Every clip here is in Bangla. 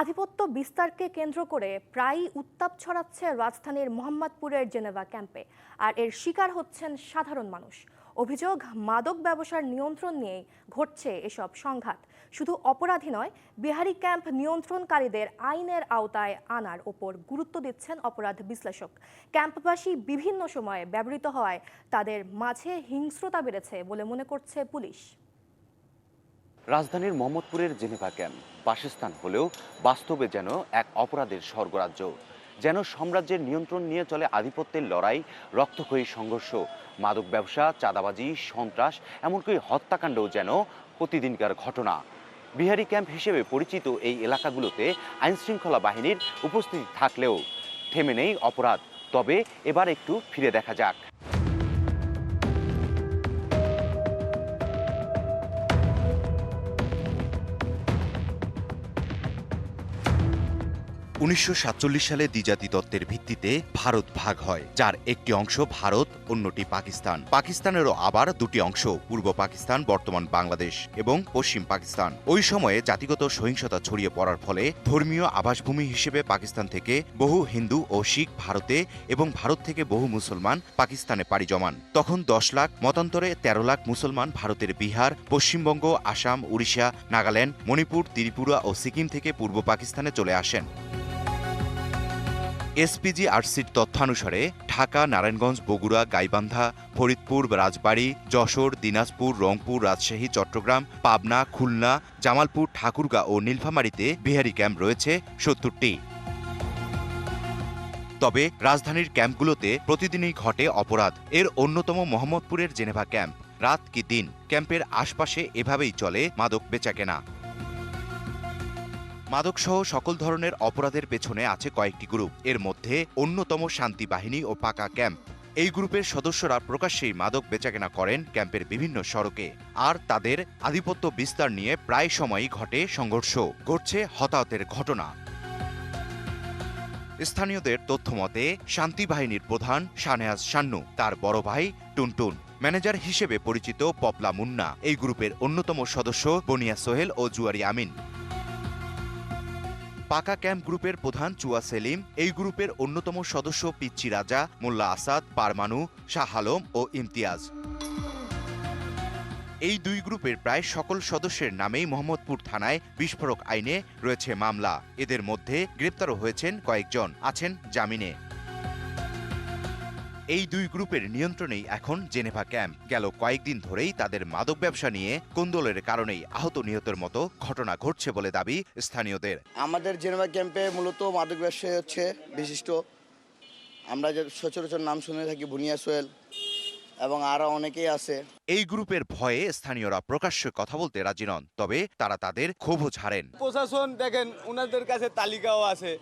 আধিপত্য বিস্তারকে কেন্দ্র করে প্রায়ই উত্তাপ ছড়াচ্ছে রাজধানীর মোহাম্মদপুরের জেনেভা ক্যাম্পে। আর এর শিকার হচ্ছেন সাধারণ মানুষ। অভিযোগ, মাদক ব্যবসার নিয়ন্ত্রণ নিয়েই ঘটছে এসব সংঘাত। শুধু অপরাধী নয়, বিহারি ক্যাম্প নিয়ন্ত্রণকারীদের আইনের আওতায় আনার ওপর গুরুত্ব দিচ্ছেন অপরাধ বিশ্লেষক। ক্যাম্পবাসী বিভিন্ন সময়ে ব্যবহৃত হওয়ায় তাদের মাঝে হিংস্রতা বেড়েছে বলে মনে করছে পুলিশ। রাজধানীর মোহাম্মদপুরের জেনেভা ক্যাম্প। বাসস্থান হলেও বাস্তবে যেন এক অপরাধের স্বর্গরাজ্য। যেন সাম্রাজ্যের নিয়ন্ত্রণ নিয়ে চলে আধিপত্যের লড়াই রক্তক্ষয়ী সংঘর্ষ, মাদক ব্যবসা, চাঁদাবাজি, সন্ত্রাস, এমনকি হত্যাকাণ্ডও যেন প্রতিদিনকার ঘটনা। বিহারি ক্যাম্প হিসেবে পরিচিত এই এলাকাগুলোতে আইনশৃঙ্খলা বাহিনীর উপস্থিতি থাকলেও থেমে নেই অপরাধ। তবে এবার একটু ফিরে দেখা যাক। উনিশশো সাতচল্লিশ সালে দ্বিজাতি তত্ত্বের ভিত্তিতে ভারত ভাগ হয়, যার একটি অংশ ভারত, অন্যটি পাকিস্তান। পাকিস্তানেরও আবার দুটি অংশ, পূর্ব পাকিস্তান, বর্তমান বাংলাদেশ এবং পশ্চিম পাকিস্তান। ওই সময়ে জাতিগত সহিংসতা ছড়িয়ে পড়ার ফলে ধর্মীয় আবাসভূমি হিসেবে পাকিস্তান থেকে বহু হিন্দু ও শিখ ভারতে এবং ভারত থেকে বহু মুসলমান পাকিস্তানে পাড়ি জমান। তখন দশ লাখ, মতান্তরে তেরো লাখ মুসলমান ভারতের বিহার, পশ্চিমবঙ্গ, আসাম, উড়িষ্যা, নাগাল্যান্ড, মণিপুর, ত্রিপুরা ও সিকিম থেকে পূর্ব পাকিস্তানে চলে আসেন। এসপিজি আরসির তথ্যানুসারে ঢাকা, নারায়ণগঞ্জ, বগুড়া, গাইবান্ধা, ফরিদপুর, রাজবাড়ী, যশোর, দিনাজপুর, রংপুর, রাজশাহী, চট্টগ্রাম, পাবনা, খুলনা, জামালপুর ঠাকুরগাঁ ও নীলফামারীতে বিহারি ক্যাম্প রয়েছে সত্তরটি। তবে রাজধানীর ক্যাম্পগুলোতে প্রতিদিনই ঘটে অপরাধ। এর অন্যতম মোহাম্মদপুরের জেনেভা ক্যাম্প। রাত কি দিন? ক্যাম্পের আশপাশে এভাবেই চলে মাদক বেচাকেনা। মাদকসহ সকল ধরনের অপরাধের পেছনে আছে কয়েকটি গ্রুপ। এর মধ্যে অন্যতম শান্তি বাহিনী ও পাকা ক্যাম্প। এই গ্রুপের সদস্যরা প্রকাশ্যেই মাদক বেচাকেনা করেন ক্যাম্পের বিভিন্ন সড়কে। আর তাদের আধিপত্য বিস্তার নিয়ে প্রায় সময়ই ঘটে সংঘর্ষ, ঘটছে হতাহতের ঘটনা। স্থানীয়দের তথ্যমতে শান্তি বাহিনীর প্রধান শানেহাজ শান্নু তার বড় ভাই টুনটুন, ম্যানেজার হিসেবে পরিচিত পপলা মুন্না, এই গ্রুপের অন্যতম সদস্য বনিয়া সোহেল ও জুয়ারি আমিন। পাকা ক্যাম্প গ্রুপের প্রধান চুয়া সেলিম, এই গ্রুপের অন্যতম সদস্য পিচ্চি রাজা, মোল্লা আসাদ পারমানু শাহ আলম ও ইমতিয়াজ। এই দুই গ্রুপের প্রায় সকল সদস্যের নামেই মোহাম্মদপুর থানায় বিস্ফোরক আইনে রয়েছে মামলা। এদের মধ্যে গ্রেপ্তারও হয়েছেন কয়েকজন, আছেন জামিনে। এই দুই গ্রুপের নিয়ন্ত্রণেই এখন জেনেভা ক্যাম্প। গেল কয়েকদিন ধরেই তাদের মাদক ব্যবসা নিয়ে কোন্দলের কারণেই আহত নিহতের মতো ঘটনা ঘটছে বলে দাবি স্থানীয়দের। আমাদের জেনেভা ক্যাম্পে মূলত মাদক ব্যবসায়ী হচ্ছে বিশিষ্ট। আমরা যে সচরাচর নাম শুনে থাকি বুনিয়া সোহেল এবং আরও অনেকেই আছে। এই গ্রুপের ভয়ে স্থানীয়রা প্রকাশ্যে কথা বলতে রাজি নন তবে তারা তাদের ক্ষোভও ছাড়েন। প্রশাসন দেখেন উনাদের কাছে তালিকাও আছে।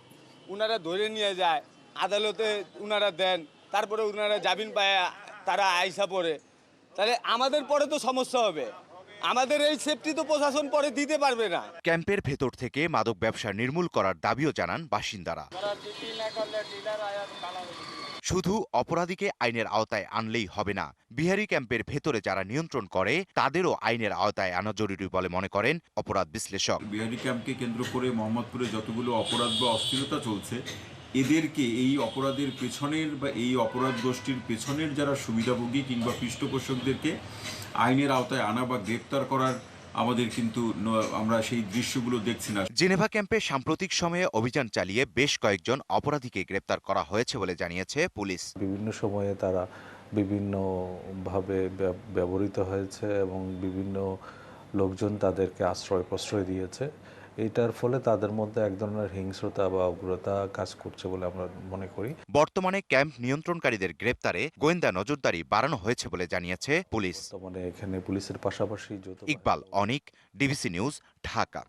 উনারা ধরে নিয়ে যায় আদালতে উনারা দেন। তারপরে উনারা জামিন পায় তারা আইসা পড়ে। তাহলে আমাদের পরে তো সমস্যা হবে। আমাদের এই সেফটি তো প্রশাসন পরে দিতে পারবে না। ক্যাম্পের ভেতর থেকে মাদক ব্যবসা নির্মূল করার দাবিও জানান বাসিন্দারা। শুধু অপরাধীকে আইনের আওতায় আনলেই হবে না বিহারি ক্যাম্পের ভেতরে যারা নিয়ন্ত্রণ করে তাদেরও আইনের আওতায় আনা জরুরি বলে মনে করেন অপরাধ বিশ্লেষক। বিহারি ক্যাম্পকে কেন্দ্র করে মোহাম্মদপুরে যতগুলো অপরাধ বা অস্থিরতা চলছে এদেরকে এই অপরাধের পেছনের বা এই অপরাধ গোষ্ঠীর পেছনের যারা সুবিধাভোগী কিংবা পৃষ্ঠপোষকদেরকে আইনের আওতায় আনা বা গ্রেপ্তার করার আমাদের কিন্তু আমরা সেই দৃশ্যগুলো দেখছি না। জেনেভা ক্যাম্পে সাম্প্রতিক সময়ে অভিযান চালিয়ে বেশ কয়েকজন অপরাধীকে গ্রেপ্তার করা হয়েছে বলে জানিয়েছে পুলিশ। বিভিন্ন সময়ে তারা বিভিন্নভাবে ব্য- ব্যবহৃত হয়েছে এবং বিভিন্ন লোকজন তাদেরকে আশ্রয় প্রশ্রয় দিয়েছে। এটার ফলে তাদের মধ্যে এক ধরনের হিংস্রতা বা উগ্রতা কাজ করছে বলে আমরা মনে করি। বর্তমানে ক্যাম্প নিয়ন্ত্রণকারীদের গ্রেপ্তারে গোয়েন্দা নজরদারি বাড়ানো হয়েছে বলে জানিয়েছে পুলিশ। এখানে পুলিশের পাশাপাশি ইকবাল অনিক ডিবিসি নিউজ ঢাকা।